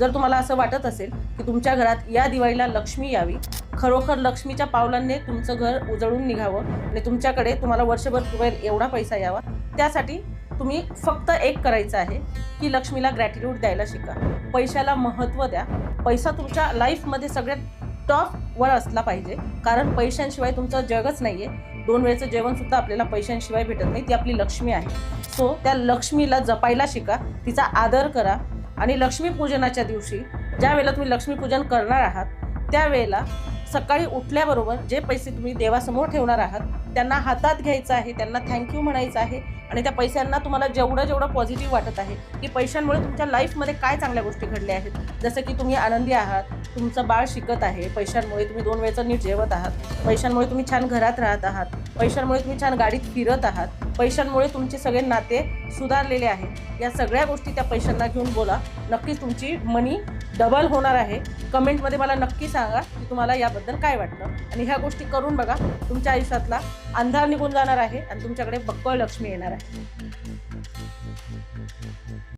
जर तुम्हाला असं वाटत असेल की तुमच्या घरात या दिवाळीला लक्ष्मी यावी खरोखर लक्ष्मीच्या पावलांनी तुमचं घर उजळून निघावं आणि तुमच्याकडे तुम्हाला वर्षभर पुरेल एवढा पैसा यावा त्यासाठी तुम्ही फक्त एक करायचं आहे की लक्ष्मीला ग्रॅटिट्यूड द्यायला शिका. पैशाला महत्त्व द्या. पैसा तुमच्या लाईफमध्ये सगळ्यात टॉपवर असला पाहिजे. कारण पैशांशिवाय तुमचं जगच नाही आहे दोन वेळचं जेवणसुद्धा आपल्याला पैशांशिवाय भेटत नाही. ती आपली लक्ष्मी आहे. सो त्या लक्ष्मीला जपायला शिका. तिचा आदर करा. आणि लक्ष्मीपूजनाच्या दिवशी ज्या वेळेला तुम्ही लक्ष्मीपूजन करणार आहात त्यावेळेला सकाळी उठल्याबरोबर जे पैसे तुम्ही देवासमोर ठेवणार आहात त्यांना हातात घ्यायचं आहे त्यांना थँक्यू म्हणायचं आहे आणि त्या पैशांना तुम्हाला जेवढं जेवढं पॉझिटिव्ह वाटत आहे की पैशांमुळे तुमच्या लाईफमध्ये काय चांगल्या गोष्टी घडल्या आहेत. जसं की तुम्ही आनंदी आहात तुमचं बाळ शिकत आहे पैशांमुळे तुम्ही दोन वेळचं नीट जेवत आहात पैशांमुळे तुम्ही छान घरात राहत आहात पैशांमुळे तुम्ही छान गाडीत फिरत आहात पैशांमुळे तुमचे सगळे नाते सुधारलेले आहेत या सगळ्या गोष्टी त्या पैशांना घेऊन बोला. नक्कीच तुमची मनी डबल होणार आहे. कमेंटमध्ये मला नक्की सांगा की तुम्हाला याबद्दल काय वाटतं. आणि ह्या गोष्टी करून बघा तुमच्या आयुष्यातला अंधार निघून जाणार आहे आणि तुमच्याकडे बक्कळ लक्ष्मी येणार आहे.